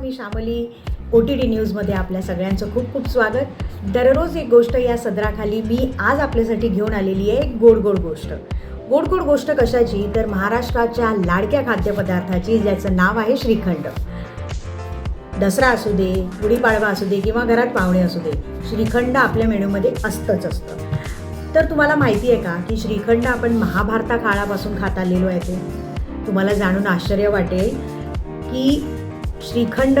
मी श्यामली O T T न्यूजमध्ये आपल्या सगळ्यांचं खूप खूप स्वागत. दररोज एक गोष्ट या सदराखाली मी आज आपल्यासाठी घेऊन आलेली आहे एक गोड गोड गोष्ट. गोड गोड गोष्ट कशाची? तर महाराष्ट्राच्या लाडक्या खाद्यपदार्थाची ज्याचं नाव आहे श्रीखंड. दसरा असू दे गुढीपाडवा असू दे किंवा घरात पाहुणे असू दे श्रीखंड आपल्या मेनूमध्ये असतंच असतं. तर तुम्हाला माहिती आहे का की श्रीखंड आपण महाभारता काळापासून खात आलेलो आहे ते? तुम्हाला जाणून आश्चर्य वाटेल की श्रीखंड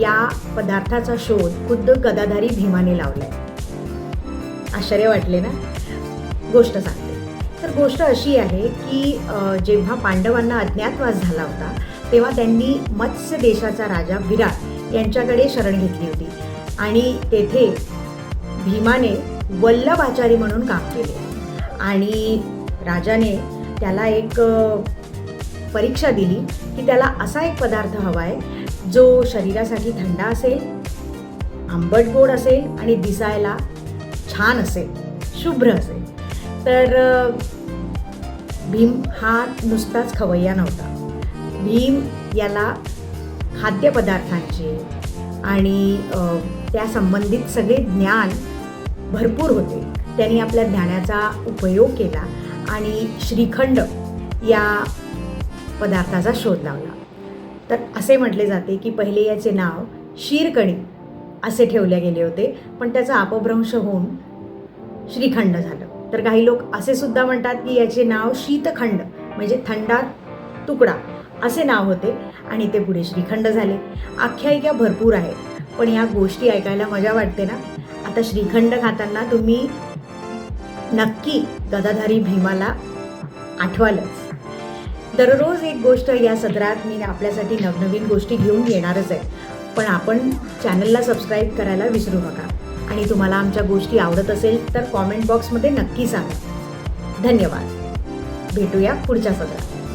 या पदार्थाचा शोध खुद्द गदाधारी भीमाने लावला आहे आश्चर्य वाटले ना? गोष्ट सांगते. तर गोष्ट अशी आहे की जेव्हा पांडवांना अज्ञातवास झाला होता तेव्हा त्यांनी मत्स्य देशाचा राजा विराट यांच्याकडे शरण घेतली होती आणि तेथे भीमाने वल्लभाचारी म्हणून काम केले. आणि राजाने त्याला एक परीक्षा दिली की त्याला असा एक पदार्थ हवा आहे जो शरीरासाठी थंड असेल आंबट गोड असेल आणि दिसायला छान असेल शुभ्र असेल. तर भीम हा नुसताच खवय्या नव्हता. भीम याला खाद्यपदार्थांचे आणि त्या संबंधित सगळे ज्ञान भरपूर होते. त्यांनी आपल्या ज्ञानाचा उपयोग केला आणि श्रीखंड या पदार्थाचा शोध लावला. तर असे म्हटले जाते की पहिले याचे नाव शीरकणी असे ठेवले गेले होते पण त्याचा अपभ्रंश होऊन श्रीखंड झालं. तर काही लोक असे सुद्धा म्हणतात की याचे नाव शीतखंड म्हणजे थंडा तुकडा असे नाव होते आणि ते पुढे श्रीखंड झाले. आख्यायिका भरपूर आहेत पण या गोष्टी ऐकायला मजा वाटते ना? आता श्रीखंड खाताना तुम्ही नक्की गदाधारी भीमाला आठवालच. दररोज एक गोष्ट या सदरात मी आपल्यासाठी नवनवीन गोष्टी घेऊन येणारच आहे. पण आपण चॅनलला सबस्क्राईब करायला विसरू नका. आणि तुम्हाला आमच्या गोष्टी आवडत असेल तर कॉमेंट बॉक्समध्ये नक्की सांगा. धन्यवाद. भेटूया पुढच्या सदरात.